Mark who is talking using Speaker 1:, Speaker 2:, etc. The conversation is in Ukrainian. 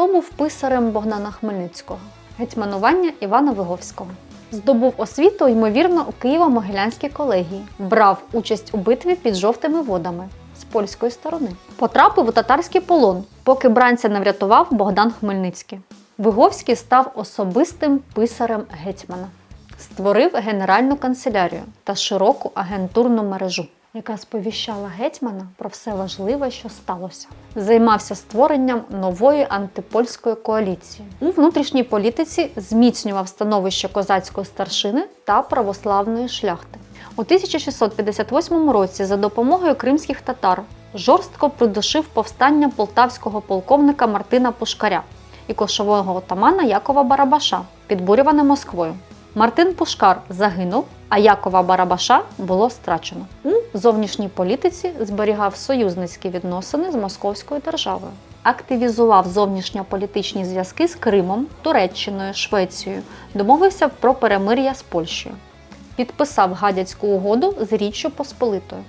Speaker 1: хто був писарем Богдана Хмельницького? Гетьманування Івана Виговського. Здобув освіту, ймовірно, у Києво-Могилянській колегії. Брав участь у битві під жовтими водами з польської сторони. Потрапив у татарський полон, поки бранця не врятував Богдан Хмельницький. Виговський став особистим писарем гетьмана. Створив генеральну канцелярію та широку агентурну мережу, яка сповіщала гетьмана про все важливе, що сталося. Займався створенням нової антипольської коаліції. У внутрішній політиці зміцнював становище козацької старшини та православної шляхти. У 1658 році за допомогою кримських татар жорстко придушив повстання полтавського полковника Мартина Пушкаря і кошового отамана Якова Барабаша, підбурюване Москвою. Мартин Пушкар загинув, а Якова Барабаша було страчено. У зовнішній політиці зберігав союзницькі відносини з Московською державою. Активізував зовнішньополітичні зв'язки з Кримом, Туреччиною, Швецією, домовився про перемир'я з Польщею. Підписав гадяцьку угоду з Річчю Посполитою.